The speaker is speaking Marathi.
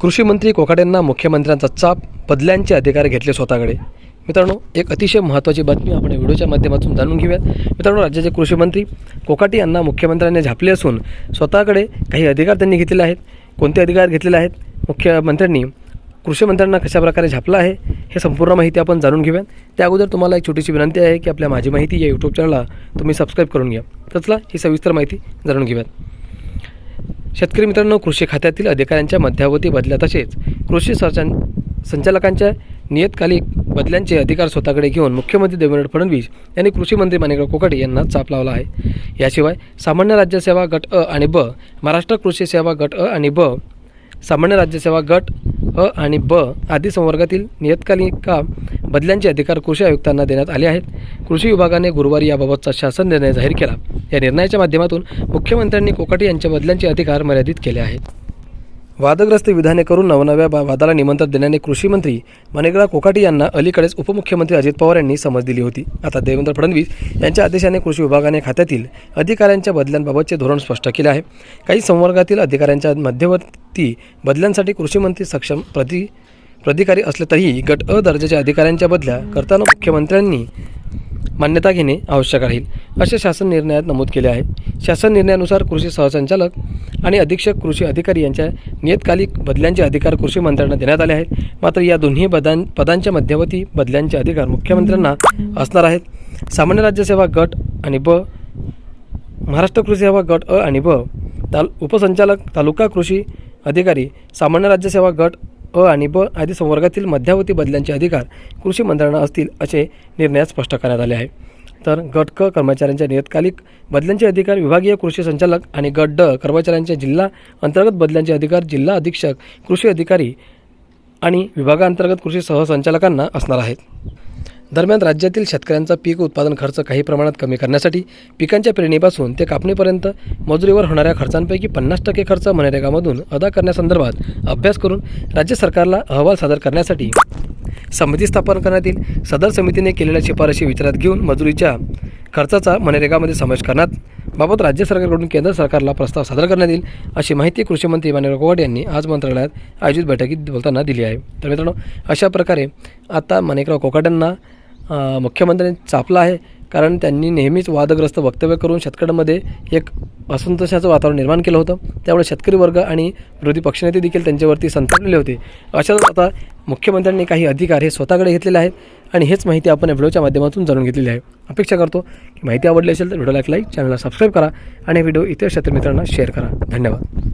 कृषी मंत्री कोकाटेंना मुख्यमंत्र्यांचा चाप बदल्यांचे अधिकार घेतले स्वतःकडे. मित्रांनो एक अतिशय महत्त्वाची बातमी आपण व्हिडिओच्या माध्यमातून जाणून घेऊयात. मित्रांनो राज्याचे कृषी मंत्री कोकाटे यांना मुख्यमंत्र्यांनी झापले असून स्वतःकडे काही अधिकार त्यांनी घेतलेले आहेत. कोणते अधिकार घेतलेले आहेत? मुख्यमंत्र्यांनी कृषी मंत्र्यांना कशाप्रकारे झापलं आहे? हे संपूर्ण माहिती आपण जाणून घेऊयात. त्या अगोदर तुम्हाला एक छोटीशी विनंती आहे की आपल्या माझी माहिती या यूट्यूब चॅनलला तुम्ही सबस्क्राईब करून घ्या. तर चला ही सविस्तर माहिती जाणून घेऊयात. शेतकरी मित्रांनो कृषी खात्यातील अधिकाऱ्यांच्या मध्यावधी बदल्या तसेच कृषी संचान संचालकांच्या नियतकालिक बदल्यांचे अधिकार स्वतःकडे घेऊन मुख्यमंत्री देवेंद्र फडणवीस यांनी कृषी मंत्री माणिकराव कोकाटे यांना चाप लावला आहे. याशिवाय सामान्य राज्यसेवा गट अ आणि ब महाराष्ट्र कृषी सेवा गट अ आणि ब सामान्य राज्यसेवा गट अ आणि ब आदी संवर्गातील नियतकालिका बदल्यांचे अधिकार कृषी आयुक्तांना देण्यात आले आहेत. कृषी विभागाने गुरुवारी याबाबतचा शासन निर्णय जाहीर केला. या निर्णयाच्या माध्यमातून मुख्यमंत्र्यांनी कोकाटे यांच्या बदल्यांचे अधिकार मर्यादित केले आहेत. वादग्रस्त विधाने करून नवनव्या वादाला निमंत्रण देण्याने कृषी मंत्री कोकाटी यांना अलीकडेच उपमुख्यमंत्री अजित पवार यांनी समज दिली होती. आता देवेंद्र फडणवीस यांच्या आदेशाने कृषी विभागाने खात्यातील अधिकाऱ्यांच्या बदल्यांबाबतचे धोरण स्पष्ट केले आहे. काही संवर्गातील अधिकाऱ्यांच्या मध्यवर्ती बदल्यांसाठी कृषीमंत्री सक्षम प्रति प्राधिकारी असले तरीही गट अ दर्जाच्या अधिकाऱ्यांच्या बदल्या करताना मुख्यमंत्र्यांनी मान्यता घेणे आवश्यक राहील. असे शासन निर्णयात नमूद केले आहे. शासन निर्णयानुसार कृषी सहसंचालक आणि अधीक्षक कृषी अधिकारी यांच्या नियतकालिक बदल्यांचे अधिकार कृषी मंत्र्यांना देण्यात आले आहेत. मात्र या दोन्ही बदां पदांच्या मध्यवर्ती बदल्यांचे अधिकार मुख्यमंत्र्यांना असणार आहेत. सामान्य राज्यसेवा गट आणि ब महाराष्ट्र कृषी सेवा गट अ आणि ब ताल उपसंचालक तालुका कृषी अधिकारी सामान्य राज्यसेवा गट अ आणि ब आदी संवर्गातील मध्यावधी बदल्यांचे अधिकार कृषी मंत्र्यांना असतील असे निर्णयात स्पष्ट करण्यात आले आहे. तर गट क कर्मचाऱ्यांच्या नियतकालिक बदल्यांचे अधिकार विभागीय कृषी संचालक आणि गट ड कर्मचाऱ्यांच्या जिल्हा अंतर्गत बदल्यांचे अधिकार जिल्हा अधीक्षक कृषी अधिकारी आणि विभागांतर्गत कृषी सहसंचालकांना असणार आहेत. दरम्यान राज्यातील शेतकऱ्यांचा पीक उत्पादन खर्च काही प्रमाणात कमी करण्यासाठी पिकांच्या पेरणीपासून ते कापणीपर्यंत मजुरीवर होणाऱ्या खर्चांपैकी पन्नास टक्के खर्च मनरेगामधून अदा करण्यासंदर्भात अभ्यास करून राज्य सरकारला अहवाल सादर करण्यासाठी समिती स्थापन करण्यात येईल. सदर समितीने केलेल्या शिफारशी विचारात घेऊन मजुरीच्या खर्चाचा मनरेगामध्ये समावेश करण्यात बाबत राज्य सरकारकडून केंद्र सरकारला प्रस्ताव सादर करण्यात येईल अशी माहिती कृषी मंत्री मानवराव यांनी आज मंत्रालयात आयोजित बैठकीत बोलताना दिली आहे. तर मित्रांनो अशा प्रकारे आता माणिकराव कोकाट्यांना मुख्यमंत्र्यांनी चापला आहे. कारण त्यांनी नेहमीच वादग्रस्त वक्तव्य करून शेतकऱ्यांमध्ये एक असंतोषाचं वातावरण निर्माण केलं होतं. त्यामुळे शेतकरी वर्ग आणि विरोधी पक्षनेते देखील त्यांच्यावरती संतापलेले होते. अशाच आता मुख्यमंत्र्यांनी काही अधिकार हे स्वतःकडे घेतलेले आहेत आणि हेच माहिती आपण या व्हिडिओच्या माध्यमातून जाणून घेतलेली आहे. अपेक्षा करतो की माहिती आवडली असेल तर व्हिडिओला एक लाईक चॅनलला सबस्क्राईब करा आणि व्हिडिओ इतर शेतकरी मित्रांना शेअर करा. धन्यवाद.